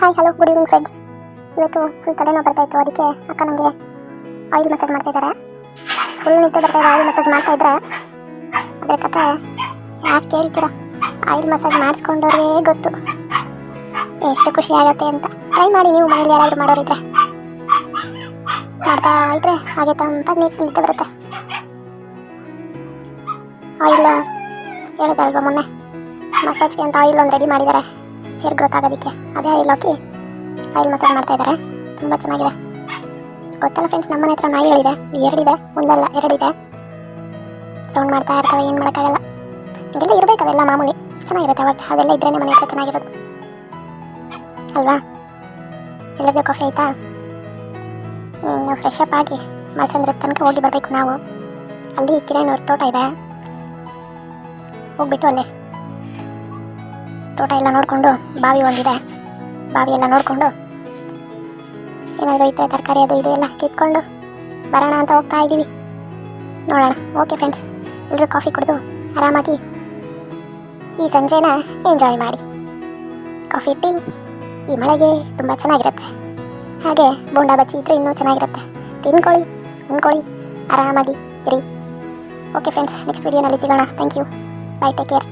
Hi hello good evening friends ಇವತ್ತು full ತಲೆನೋವು ಬರ್ತಾ ಇತ್ತು, ಅದಕ್ಕೆ ಅಕ್ಕ ನನಗೆ ಆಯಿಲ್ ಮಸಾಜ್ ಮಾಡ್ತಾ ಇದ್ದಾರೆ. ಫುಲ್ ನಿಂತು ಬರ್ತಾ ಇದ್ದಾರೆ ಆಯಿಲ್ ಮಸಾಜ್ ಮಾಡ್ತಾ ಇದ್ರೆ. ಅದ್ರ ಕತೆ ಯಾಕೆ ಕೇಳ್ತೀರಾ? ಆಯಿಲ್ ಮಸಾಜ್ ಮಾಡಿಸ್ಕೊಂಡವ್ರಿಗೆ ಗೊತ್ತು. ಎಷ್ಟು ಖುಷಿ ಆಗುತ್ತೆ ಅಂತ. ಟ್ರೈ ಮಾಡಿ ನೀವು ಮನೇಲಿ ಯಾರಾದರೂ ಮಾಡೋರಿದ್ರೆ ಮಾಡ್ತಾ ಇದ್ರೆ ಹಾಗೆ ತಂಪಾಗಿ ನೀರು ನಿಂತು ಬರುತ್ತೆ. ಆಯಿಲ್ ಹೇಳಿದಲ್ವ ಮೊನ್ನೆ? ಮಸಾಜ್ಗೆ ಅಂತ ಆಯಿಲ್ ಒಂದು ರೆಡಿ ಮಾಡಿದ್ದಾರೆ ಹೇರ್ ಗ್ರೋತ್ ಆಗೋದಕ್ಕೆ. ಅದೇ ಆಯಿಲ್ ಹಾಕಿ ಆಯಿಲ್ ಮಸಾಜ್ ಮಾಡ್ತಾ ಇದ್ದಾರೆ ತುಂಬ ಚೆನ್ನಾಗಿದೆ. ಗೊತ್ತಲ್ಲ ಫ್ರೆಂಡ್ಸ್ ನಮ್ಮನೆ ಹತ್ರ ನಾಯಿಗಳಿದೆ ಎರಡಿದೆ ಒಂದಲ್ಲ ಎರಡಿದೆ ಸೌಂಡ್ ಮಾಡ್ತಾ ಇರ್ತವೆ ಏನು ಮಾಡೋಕ್ಕಾಗಲ್ಲ. ಇದೆಲ್ಲ ಇರಬೇಕು ಅವೆಲ್ಲ ಮಾಮೂಲಿ. ಚೆನ್ನಾಗಿರುತ್ತೆ ಬಟ್ ಅದೆಲ್ಲ ಇದ್ರೇನೆ ಮನೆ ಹತ್ರ ಚೆನ್ನಾಗಿರೋದು. ಅಲ್ವಾ? ಎಲ್ಲರಿಗೂ ಕಾಫಿ ಆಯ್ತಾ? ಇನ್ನು ಫ್ರೆಶ್ ಅಪ್ ಆಗಿ ಮಲ್ಸಂದ್ರ ತನಕ ಹೋಗಿ ಬರಬೇಕು ನಾವು. ಅಲ್ಲಿ ಕಿರಣ್ ತೋಟ ಇದೆ. ಹೋಗ್ಬಿಟ್ಟು ಅಲ್ಲಿ. ತೋಟ ಎಲ್ಲ ನೋಡಿಕೊಂಡು ಬಾವಿ ಒಂದಿದೆ. ಬಾವಿ ಎಲ್ಲ ನೋಡಿಕೊಂಡು ಏನಾದರೂ ಐತೆ ತರಕಾರಿ ಅದು ಇದು ಎಲ್ಲ ಕಿತ್ಕೊಂಡು ಬರೋಣ ಅಂತ ಹೋಗ್ತಾ ಇದ್ದೀವಿ. ನೋಡೋಣ. ಓಕೆ ಫ್ರೆಂಡ್ಸ್ ಎಲ್ಲರೂ ಕಾಫಿ ಕುಡಿದು ಆರಾಮಾಗಿ ಈ ಸಂಜೆನ ಎಂಜಾಯ್ ಮಾಡಿ. ಕಾಫಿ ಟೀ ಈ ಮಳೆಗೆ ತುಂಬ ಚೆನ್ನಾಗಿರುತ್ತೆ. ಹಾಗೆ ಬೋಂಡಾ ಬಚ್ಚಿ ಇದ್ರೆ ಇನ್ನೂ ಚೆನ್ನಾಗಿರುತ್ತೆ. ತಿನ್ಕೊಳ್ಳಿ, ಉಣ್ಕೊಳ್ಳಿ, ಆರಾಮಾಗಿ ಇರಿ. ಓಕೆ ಫ್ರೆಂಡ್ಸ್ ನೆಕ್ಸ್ಟ್ ವೀಡಿಯೋನಲ್ಲಿ ಸಿಗೋಣ. Thank you bye take care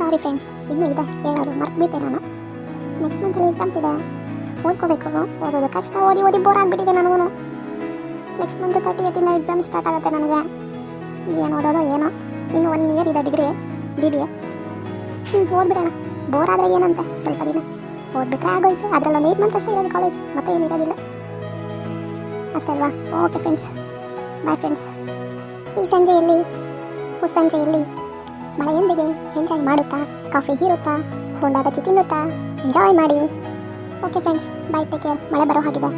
sorry friends ಇನ್ನೂ ಇದೆ. ಹೇಳೋದು ಮರ್ತ್ಬಿಟ್ಟೆ ನಾನು. ನೆಕ್ಸ್ಟ್ ಮಂತಲ್ಲಿ ಎಕ್ಸಾಮ್ಸ್ ಇದೆ. ಓದ್ಕೋಬೇಕು. ಓದೋದು ಕಷ್ಟ. ಓದಿ ಓದಿ ಬೋರ್ ಆಗಿಬಿಟ್ಟಿದೆ ನನಗೂ ನೆಕ್ಸ್ಟ್ ಮಂತ್ ತರ್ಟಿ ಏತಿಂದ ಎಕ್ಸಾಮ್ ಸ್ಟಾರ್ಟ್ ಆಗುತ್ತೆ ನನಗೆ. ಏನು ಓದೋದು ಏನೋ. ಇನ್ನು ಒನ್ ಇಯರ್ ಇದೆ ಡಿಗ್ರಿ ಬಿ ಬಿ ಎ ಹ್ಞೂ ಓದ್ಬಿಡೋಣ. ಬೋರ್ ಆದರೆ ಏನಂತೆ? ಸ್ವಲ್ಪ ದಿನ. ಓದ್ಬಿಟ್ರೆ ಆಗೋಯ್ತು. ಅದರಲ್ಲೊಂದು ಏಯ್ಟ್ ಮಂತ್ಸ್ ಅಷ್ಟೇ ಇರೋದು ಕಾಲೇಜ್ ಮತ್ತೆ ಏನು ಇರೋದಿಲ್ಲ. ಅಷ್ಟೇ ಅಲ್ವಾ? ಓಕೆ ಫ್ರೆಂಡ್ಸ್ ಬಾಯ್ ಫ್ರೆಂಡ್ಸ್ ಈ ಸಂಜೆಯಲ್ಲಿ ಮುಸ್ಸಂಜೆಯಲ್ಲಿ ಮಳೆಯೊಂದಿಗೆ ಎಂಜಾಯ್ ಮಾಡುತ್ತಾ ಕಾಫಿ ಹೀರುತ್ತಾ ಹೋಂಡಾ ಬಜ್ಜಿ ತಿನ್ನುತ್ತಾ ಎಂಜಾಯ್ ಮಾಡಿ. Okay friends bye take care ಮಳೆ ಬರೋ ಹಾಗಿದೆ.